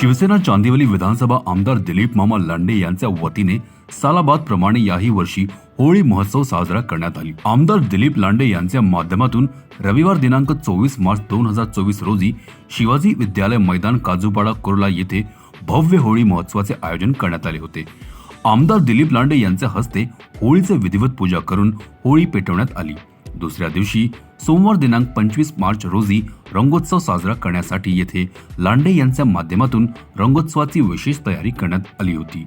शिवसेना चांदिवली विधानसभा आमदार दिलीप मामा लांडे यांच्या वतीने सालाबाद प्रमाणे याही वर्षी होळी महोत्सव साजरा करण्यात आली. आमदार दिलीप लांडे यांच्या माध्यमातून रविवार दिनांक चोवीस मार्च दोन हजार चोवीस रोजी शिवाजी विद्यालय मैदान काजूपाडा कुर्ला येथे भव्य होळी महोत्सवाचे आयोजन करण्यात आले होते. आमदार दिलीप लांडे यांच्या हस्ते होळीचे विधिवत पूजा करून होळी पेटवण्यात आली. दुसऱ्या दिवशी सोमवार दिनांक पंचवीस मार्च रोजी रंगोत्सव साजरा करण्यासाठी येथे लांडे यांच्या माध्यमातून रंगोत्सवाची विशेष तयारी करण्यात आली होती.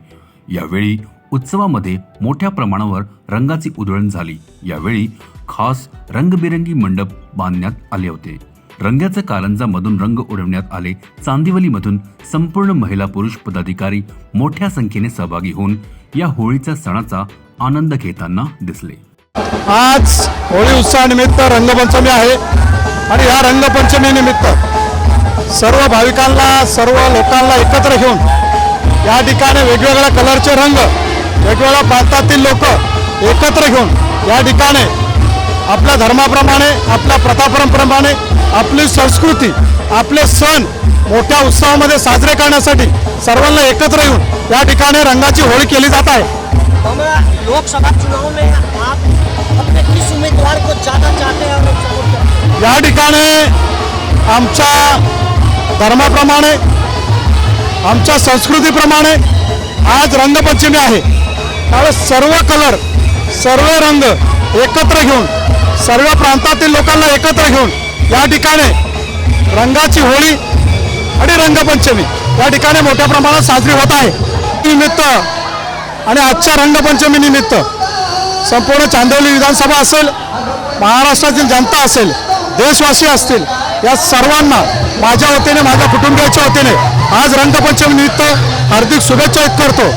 यावेळी उत्सवामध्ये मोठ्या प्रमाणावर रंगाची उधळण झाली. यावेळी खास रंगबिरंगी मंडप बांधण्यात आले होते. रंगाच्या कारंजामधून रंग उडवण्यात आले. चांदिवलीमधून संपूर्ण महिला पुरुष पदाधिकारी मोठ्या संख्येने सहभागी होऊन या होळीच्या सणाचा आनंद घेताना दिसले. आज होळी उत्सवानिमित्त रंगपंचमी आहे आणि या रंगपंचमीनिमित्त सर्व भाविकांना सर्व लोकांना एकत्र घेऊन या ठिकाणी वेगवेगळ्या कलरचे रंग वेगवेगळ्या प्रांतातील लोक एकत्र घेऊन या ठिकाणी आपल्या धर्माप्रमाणे आपल्या प्रथापरंपरेप्रमाणे आपली संस्कृती आपले सण मोठ्या उत्सवामध्ये साजरे करण्यासाठी सर्वांना एकत्र येऊन या ठिकाणी रंगाची होळी केली जात आहे. हमें लोकसभा चुनाव में आप अपने किस उम्मीदवार को ज्यादा चाहते और सपोर्ट करते हैं या ठिकाणी आमच्या धर्माप्रमाणे आमच्या संस्कृतीप्रमाणे आज रंगपंचमी आहे. त्यावेळेस सर्व कलर सर्व रंग एकत्र घेऊन सर्व प्रांतातील लोकांना एकत्र घेऊन या ठिकाणी रंगाची होळी आणि रंगपंचमी. या ठिकाणी मोठ्या प्रमाणात साजरी होत आहे. निमित्त आणि आजच्या रंगपंचमी निमित्त संपूर्ण चांदवली विधानसभा असेल महाराष्ट्रातील जनता असेल देशवासी असतील या सर्वांना माझ्या वतीने माझ्या कुटुंबियाच्या वतीने आज रंगपंचमी निमित्त हार्दिक शुभेच्छा व्यक्त करतो.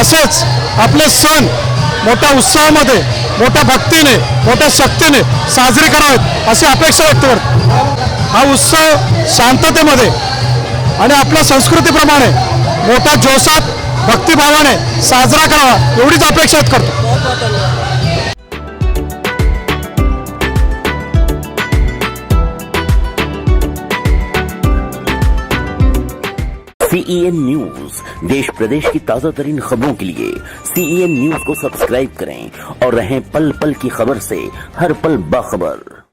असेच आपले सण मोठ्या उत्साहामध्ये मोठ्या भक्तीने मोठ्या शक्तीने साजरे करावेत अशी अपेक्षा व्यक्त करतो. हा उत्सव शांततेमध्ये आणि आपल्या संस्कृतीप्रमाणे मोठ्या जोशात, भक्तिभावाने साजरा करावा, एवढीच अपेक्षा करतो. सीईएन न्यूज़ देश प्रदेश की ताज़ा तरीन खबरों के लिए सीईएन न्यूज़ को सब्सक्राइब करें और रहें पल पल की खबर से हर पल बाखबर।